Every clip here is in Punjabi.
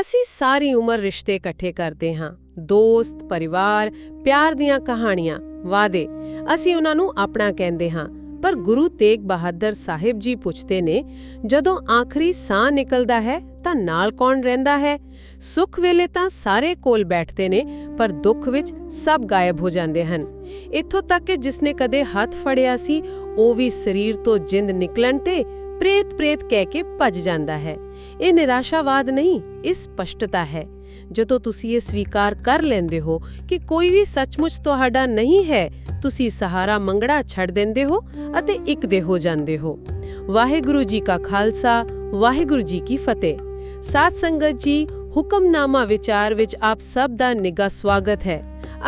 ਅਸੀਂ ਸਾਰੀ ਉਮਰ ਰਿਸ਼ਤੇ ਇਕੱਠੇ ਕਰਦੇ ਹਾਂ। ਦੋਸਤ, ਪਰਿਵਾਰ, ਪਿਆਰ ਦੀਆਂ ਕਹਾਣੀਆਂ ਵਾਦੇ ਅਸੀਂ ਉਹਨਾਂ ਨੂੰ ਆਪਣਾ ਕਹਿੰਦੇ ਹਾਂ। ਪਰ ਗੁਰੂ ਤੇਗ ਬਹਾਦਰ ਸਾਹਿਬ ਜੀ ਪੁੱਛਦੇ ਨੇ, ਜਦੋਂ ਆਖਰੀ ਸਾਹ ਨਿਕਲਦਾ ਹੈ, ਤਾਂ ਨਾਲ ਕੌਣ ਰਹਿੰਦਾ ਹੈ? ਸੁੱਖ ਵੇਲੇ ਤਾਂ ਸਾਰੇ ਕੋਲ ਬੈਠਦੇ ਨੇ, ਪਰ ਦੁੱਖ ਵਿੱਚ ਸਭ ਗਾਇਬ ਹੋ ਜਾਂਦੇ ਹਨ। ਇੱਥੋਂ ਤੱਕ ਕਿ ਜਿਸਨੇ ਕਦੇ ਹੱਥ ਫੜਿਆ ਸੀ, ਉਹ ਵੀ ਸਰੀਰ ਤੋਂ ਜਿੰਦ ਨਿਕਲਣ ਤੇ ਪ੍ਰੇਤ ਪ੍ਰੇਤ ਕਹਿ ਕੇ ਭੱਜ ਜਾਂਦਾ ਹੈ ਇਹ ਨਿਰਾਸ਼ਾਵਾਦ ਨਹੀਂ ਇਹ ਸਪਸ਼ਟਤਾ ਹੈ ਜਦੋਂ ਤੁਸੀਂ ਇਹ ਸਵੀਕਾਰ ਕਰ ਲੈਂਦੇ ਹੋ ਕਿ ਕੋਈ ਵੀ ਸੱਚਮੁੱਚ ਤੁਹਾਡਾ ਨਹੀਂ ਹੈ ਤੁਸੀਂ ਸਹਾਰਾ ਮੰਗੜਾ ਛੱਡ ਦਿੰਦੇ ਹੋ ਅਤੇ ਇੱਕ ਦੇ ਹੋ ਜਾਂਦੇ ਹੋ ਵਾਹਿਗੁਰੂ ਜੀ ਕਾ ਖਾਲਸਾ ਵਾਹਿਗੁਰੂ ਜੀ ਕੀ ਫਤਿਹ ਸਾਧ ਸੰਗਤ ਜੀ ਹੁਕਮਨਾਮਾ ਵਿਚਾਰ ਵਿੱਚ ਆਪ ਸਭ ਦਾ ਨਿੱਘਾ ਸਵਾਗਤ ਹੈ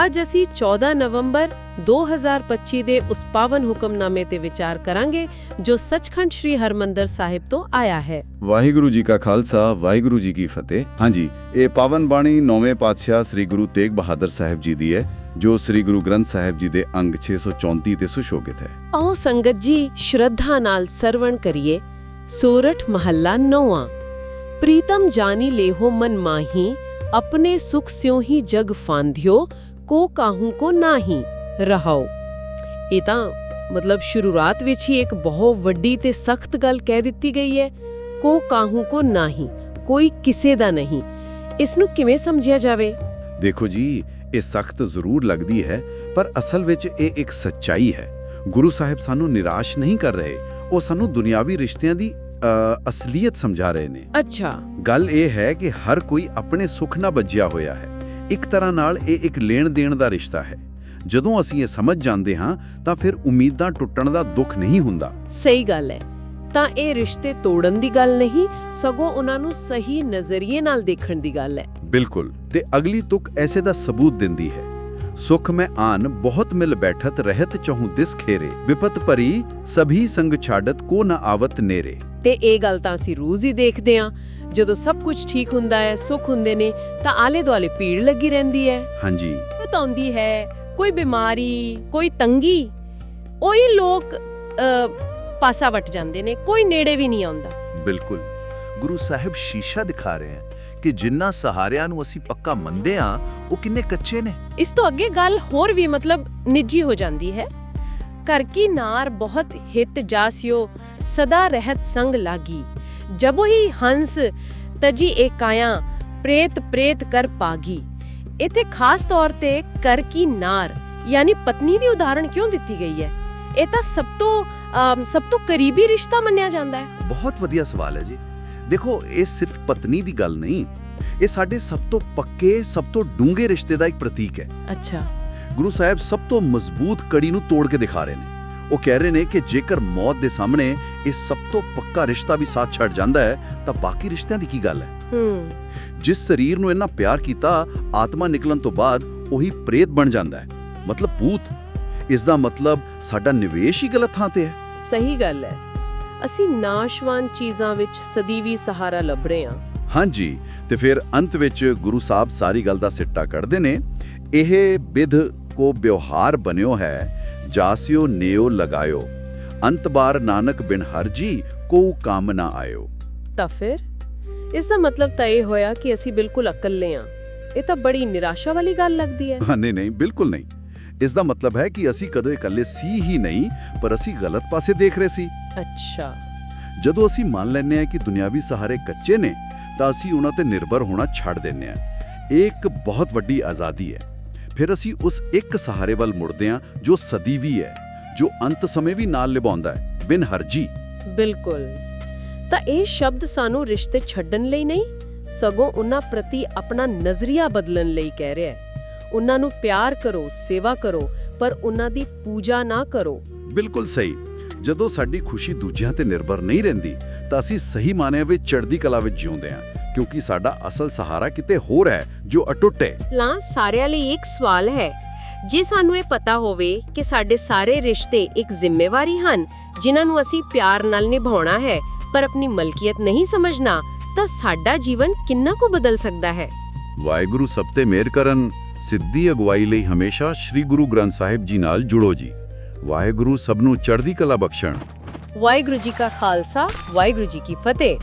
ਅੱਜ ਅਸੀਂ 14 ਨਵੰਬਰ 2025 ਦੇ ਉਸ ਪਾਵਨ ਹੁਕਮਨਾਮੇ ਤੇ ਵਿਚਾਰ ਕਰਾਂਗੇ ਜੋ ਸੱਚਖੰਡ ਸ੍ਰੀ ਹਰਮੰਦਰ ਸਾਹਿਬ ਤੋਂ ਆਇਆ ਹੈ। ਵਾਹਿਗੁਰੂ ਜੀ ਕਾ ਖਾਲਸਾ ਵਾਹਿਗੁਰੂ ਜੀ ਕੀ ਫਤਿਹ। ਹਾਂਜੀ ਇਹ ਪਾਵਨ ਬਾਣੀ ਨੌਵੇਂ ਪਾਤਸ਼ਾਹ ਸ੍ਰੀ ਗੁਰੂ ਤੇਗ ਬਹਾਦਰ ਸਾਹਿਬ ਜੀ ਦੀ ਹੈ ਜੋ ਸ੍ਰੀ ਗੁਰੂ ਗ੍ਰੰਥ ਸਾਹਿਬ ਜੀ ਦੇ ਅੰਗ 634 ਤੇ ਸੁਸ਼ੋਭਿਤ ਹੈ। ਆਓ ਸੰਗਤ ਜੀ ਸ਼ਰਧਾ ਨਾਲ ਸਰਵਣ ਕਰੀਏ। ਸੋਰਠ ਮਹੱਲਾ ਨੌਵਾਂ। ਪ੍ਰੀਤਮ ਜਾਨੀ ਲੇਹੋ ਮਨ ਮਾਹੀ ਆਪਣੇ ਸੁਖ ਸਿਉ ਹੀ ਜਗ ਫਾਂਧਿਓ ਕੋ ਕਾਹੂ ਕੋ ਨਾਹੀ ਰਹਾਓ। ਇਹ ਤਾਂ ਮਤਲਬ ਸ਼ੁਰੂਆਤ ਵਿੱਚ ਹੀ ਇੱਕ ਬਹੁਤ ਵੱਡੀ ਤੇ ਸਖਤ ਗੱਲ ਕਹਿ ਦਿੱਤੀ ਗਈ ਹੈ। ਕੋ ਕਾਹੂ ਕੋ ਨਾਹੀ ਕੋਈ ਕਿਸੇ ਦਾ ਨਹੀਂ। ਇਸ ਨੂੰ ਕਿਵੇਂ ਸਮਝਿਆ ਜਾਵੇ? ਦੇਖੋ ਜੀ ਇਹ ਸਖਤ ਜ਼ਰੂਰ ਲੱਗਦੀ ਹੈ ਪਰ ਅਸਲ ਵਿੱਚ ਇਹ ਇੱਕ ਸੱਚਾਈ ਹੈ। ਗੁਰੂ ਸਾਹਿਬ ਸਾਨੂੰ ਨਿਰਾਸ਼ ਨਹੀਂ ਕਰ ਰਹੇ ਉਹ ਸਾਨੂੰ ਦੁਨਿਆਵੀ ਰਿਸ਼ਤਿਆਂ ਦੀ ਅਸਲੀਅਤ ਸਮਝਾ ਰਹੇ ਨੇ। ਅੱਛਾ। ਗੱਲ ਇਹ ਹੈ ਕਿ ਹਰ ਕੋਈ ਆਪਣੇ ਸੁੱਖ ਨਾਲ ਬੱਝਿਆ ਹੋਇਆ ਹੈ। ਇੱਕ ਤਰ੍ਹਾਂ ਨਾਲ ਇਹ ਇੱਕ ਲੈਣ ਦੇਣ ਦਾ ਰਿਸ਼ਤਾ ਹੈ। ਜਦੋਂ ਅਸੀਂ ਇਹ ਸਮਝ ਜਾਂਦੇ ਹਾਂ ਤਾਂ ਫਿਰ ਉਮੀਦਾਂ ਟੁੱਟਣ ਦਾ ਦੁੱਖ ਨਹੀਂ ਹੁੰਦਾ। ਸਹੀ ਗੱਲ ਹੈ। ਤਾਂ ਇਹ ਰਿਸ਼ਤੇ ਤੋੜਨ ਦੀ ਗੱਲ ਨਹੀਂ ਸਗੋਂ ਉਹਨਾਂ ਨੂੰ ਸਹੀ ਨਜ਼ਰੀਏ ਨਾਲ ਦੇਖਣ ਦੀ ਗੱਲ ਹੈ। ਬਿਲਕੁਲ। ਤੇ ਅਗਲੀ ਤੁਕ ਐਸੇ ਦਾ ਸਬੂਤ ਦਿੰਦੀ ਹੈ। ਸੁਖ ਮੈਂ ਆਨ ਬਹੁਤ ਮਿਲ ਬੈਠਤ ਰਹਿਤ ਚਹੂ ਦਿਸ ਖੇਰੇ। ਵਿਪਤ ਭਰੀ ਸਭੀ ਸੰਗ ਛਾੜਤ ਕੋ ਨ ਆਵਤ ਨੇਰੇ। ਤੇ ਇਹ ਗੱਲ ਤਾਂ ਅਸੀਂ ਰੋਜ਼ ਹੀ ਦੇਖਦੇ ਹਾਂ। ਜਦੋਂ ਸਭ ਕੁਝ ਠੀਕ ਹੁੰਦਾ ਹੈ ਸੁੱਖ ਹੁੰਦੇ ਨੇ ਤਾਂ ਆਲੇ ਦੁਆਲੇ ਭੀੜ ਲੱਗੀ ਰਹਿੰਦੀ ਹੈ। ਹਾਂਜੀ। ਬਤਾਉਂਦੀ ਹੈ ਕੋਈ ਬਿਮਾਰੀ ਕੋਈ ਤੰਗੀ ਉਹੀ ਲੋਕ ਪਾਸਾ ਵਟ ਜਾਂਦੇ ਨੇ ਕੋਈ ਨੇੜੇ ਵੀ ਨਹੀਂ ਆਉਂਦਾ। ਬਿਲਕੁਲ। ਗੁਰੂ ਸਾਹਿਬ ਸ਼ੀਸ਼ਾ ਦਿਖਾ ਰਹੇ ਹਨ ਕਿ ਜਿੰਨਾ ਸਹਾਰਿਆਂ ਨੂੰ ਅਸੀਂ ਪੱਕਾ ਮੰਨਦੇ ਆ ਉਹ ਕਿੰਨੇ ਕੱਚੇ ਨੇ। ਇਸ ਤੋਂ ਅੱਗੇ ਗੱਲ ਹੋਰ ਵੀ ਮਤਲਬ ਨਿੱਜੀ ਹੋ ਜਾਂਦੀ ਹੈ। ਕਰ ਕੀ ਨਾਰ ਬਹੁਤ ਹਿਤ ਜਾਸਿਓ ਸਦਾ ਰਹਿਤ ਸੰਗ ਲਾਗੀ ਜਬ ਹੀ ਹੰਸ ਤਜੀ ਏ ਕਾਇਆ ਪ੍ਰੇਤ ਪ੍ਰੇਤ ਕਰ ਪਾਗੀ ਇਥੇ ਖਾਸ ਤੌਰ ਤੇ ਕਰ ਕੀ ਨਾਰ ਯਾਨੀ ਪਤਨੀ ਦੀ ਉਦਾਹਰਣ ਕਿਉਂ ਦਿੱਤੀ ਗਈ ਹੈ ਇਹ ਤਾਂ ਸਭ ਤੋਂ ਸਭ ਤੋਂ ਕਰੀਬੀ ਰਿਸ਼ਤਾ ਮੰਨਿਆ ਜਾਂਦਾ ਹੈ ਬਹੁਤ ਵਧੀਆ ਸਵਾਲ ਹੈ ਜੀ ਦੇਖੋ ਇਹ ਸਿਰਫ ਪਤਨੀ ਦੀ ਗੱਲ ਨਹੀਂ ਇਹ ਸਾਡੇ ਸਭ ਤੋਂ ਪੱਕੇ ਸਭ ਤੋਂ ਡੂੰਘੇ ਰਿਸ਼ਤੇ ਦਾ ਇੱਕ ਪ੍ਰਤੀਕ ਹੈ ਅੱਛਾ ਗੁਰੂ ਸਾਹਿਬ ਸਭ ਤੋਂ ਮਜ਼ਬੂਤ ਕੜੀ ਨੂੰ ਤੋੜ ਕੇ ਦਿਖਾ ਰਹੇ ਨੇ। ਉਹ ਕਹਿ ਰਹੇ ਨੇ ਕਿ ਜੇਕਰ ਮੌਤ ਦੇ ਸਾਹਮਣੇ ਇਹ ਸਭ ਤੋਂ ਪੱਕਾ ਰਿਸ਼ਤਾ ਵੀ ਸਾਥ ਛੱਡ ਜਾਂਦਾ ਹੈ ਤਾਂ ਬਾਕੀ ਰਿਸ਼ਤਿਆਂ ਦੀ ਕੀ ਗੱਲ ਹੈ? ਜਿਸ ਸਰੀਰ ਨੂੰ ਇੰਨਾ ਪਿਆਰ ਕੀਤਾ ਆਤਮਾ ਨਿਕਲਣ ਤੋਂ ਬਾਅਦ ਉਹੀ ਪ੍ਰੇਤ ਬਣ ਜਾਂਦਾ ਹੈ। ਮਤਲਬ ਭੂਤ। ਇਸ ਦਾ ਮਤਲਬ ਸਾਡਾ ਨਿਵੇਸ਼ ਹੀ ਗਲਤ ਥਾਂ ਤੇ ਹੈ। ਸਹੀ ਗੱਲ ਹੈ। ਅਸੀਂ ਨਾਸ਼ਵਾਨ ਚੀਜ਼ਾਂ ਵਿੱਚ ਸਦੀਵੀ ਸਹਾਰਾ ਲੱਭ ਰਹੇ ਹਾਂ। ਹਾਂਜੀ ਤੇ ਫਿਰ ਅੰਤ ਵਿੱਚ ਗੁਰੂ ਸਾਹਿਬ ਸਾਰੀ ਗੱਲ ਦਾ ਸਿੱਟਾ ਕੱਢਦੇ ਨੇ। ਇਹ ਵਿਧ ਕੋ ਵਿਵਹਾਰ ਬਣਿਓ ਹੈ ਜਾਸਿਓ ਨਿਓ ਲਗਾਇਓ। ਅੰਤ ਬਾਰ ਨਾਨਕ ਬਿਨ ਹਰਜੀ ਕੋ ਕੰਮ ਨਾ ਆਇਓ। ਤਾਂ ਫਿਰ? ਇਸ ਦਾ ਮਤਲਬ ਤਾਂ ਇਹ ਹੋਇਆ ਕਿ ਅਸੀਂ ਬਿਲਕੁਲ ਇਕੱਲੇ ਹਾਂ ਇਹ ਤਾਂ ਬੜੀ ਨਿਰਾਸ਼ਾ ਵਾਲੀ ਗੱਲ ਲੱਗਦੀ ਹੈ। ਹਾਂ, ਨਹੀਂ ਨਹੀਂ ਬਿਲਕੁਲ ਨਹੀਂ। ਇਸ ਦਾ ਮਤਲਬ ਹੈ ਕਿ ਅਸੀਂ ਕਦੇ ਇਕੱਲੇ ਸੀ ਹੀ ਨਹੀਂ ਪਰ ਅਸੀਂ ਗਲਤ ਪਾਸੇ ਦੇਖ ਰਹੇ ਸੀ। ਅੱਛਾ। ਜਦੋਂ ਅਸੀਂ ਮੰਨ ਲੈਂਦੇ ਹਾਂ ਕਿ ਦੁਨਿਆਵੀ ਸਹਾਰੇ ਕੱਚੇ ਨੇ ਤਾਂ ਅਸੀਂ ਉਹਨਾਂ ਤੇ ਨਿਰਭਰ ਹੋਣਾ ਛੱਡ ਦਿੰਦੇ ਹਾਂ। ਇਹ ਇੱਕ ਬਹੁਤ ਵੱਡੀ ਆਜ਼ਾਦੀ ਹੈ। ਫਿਰ ਅਸੀਂ ਉਸ ਇੱਕ ਸਹਾਰੇ ਵੱਲ ਮੁੜਦੇ ਹਾਂ ਜੋ ਸਦੀਵੀ ਹੈ ਜੋ ਅੰਤ ਸਮੇਂ ਵੀ ਨਾਲ ਨਿਭਾਉਂਦਾ ਹੈ ਬਿਨ ਹਰਜੀ। ਬਿਲਕੁਲ। ਤਾਂ ਇਹ ਸ਼ਬਦ ਸਾਨੂੰ ਰਿਸ਼ਤੇ ਛੱਡਣ ਲਈ ਨਹੀਂ ਸਗੋਂ ਉਹਨਾਂ ਪ੍ਰਤੀ ਆਪਣਾ ਨਜ਼ਰੀਆ ਬਦਲਣ ਲਈ ਕਹਿ ਰਿਹਾ ਹੈ। ਉਹਨਾਂ ਨੂੰ ਪਿਆਰ ਕਰੋ ਸੇਵਾ ਕਰੋ ਪਰ ਉਹਨਾਂ ਦੀ ਪੂਜਾ ਨਾ ਕਰੋ। ਬਿਲਕੁਲ ਸਹੀ। ਜਦੋਂ ਸਾਡੀ ਖੁਸ਼ੀ ਦੂਜਿਆਂ ਤੇ ਨਿਰਭਰ ਨਹੀਂ ਰਹਿੰਦੀ ਤਾਂ ਅਸੀਂ ਸਹੀ ਮਾਨਿਆਂ ਵਿੱਚ ਚੜ੍ਹਦੀ ਕਲਾ ਵਿੱਚ ਜਿਉਂਦੇ ਹਾਂ। ਕਿਉਂਕਿ ਸਾਡਾ ਅਸਲ ਸਹਾਰਾ ਕਿਤੇ ਹੋਰ ਹੈ ਜੋ ਅਟੁੱਟ ਹੈ। ਲਾਂ ਸਾਰਿਆਂ ਲਈ ਇੱਕ ਸਵਾਲ ਹੈ। ਜੇ ਸਾਨੂੰ ਇਹ ਪਤਾ ਹੋਵੇ ਕਿ ਸਾਡੇ ਸਾਰੇ ਰਿਸ਼ਤੇ ਇੱਕ ਜ਼ਿੰਮੇਵਾਰੀ ਹਨ ਜਿਨ੍ਹਾਂ ਨੂੰ ਅਸੀਂ ਪਿਆਰ ਨਾਲ ਨਿਭਾਉਣਾ ਹੈ ਪਰ ਆਪਣੀ ਮਲਕੀਅਤ ਨਹੀਂ ਸਮਝਣਾ ਤਾਂ ਸਾਡਾ ਜੀਵਨ ਕਿੰਨਾ ਕੁ ਬਦਲ ਸਕਦਾ ਹੈ? ਵਾਹਿਗੁਰੂ ਸਭ ਤੇ ਮਿਹਰ ਕਰਨ। ਸਿੱਧੀ ਅਗਵਾਈ ਲਈ ਹਮੇਸ਼ਾ ਸ੍ਰੀ ਗੁਰੂ ਗ੍ਰੰਥ ਸਾਹਿਬ ਜੀ ਨਾਲ ਜੁੜੋ ਜੀ। ਵਾਹਿਗੁਰੂ ਸਭ ਨੂੰ ਚੜ੍ਹਦੀ ਕਲਾ ਬਖਸ਼ਣ। ਵਾਹਿਗੁਰੂ ਜੀ ਕਾ ਖਾਲਸਾ ਵਾਹਿਗੁਰੂ ਜੀ ਕੀ ਫਤਿਹ।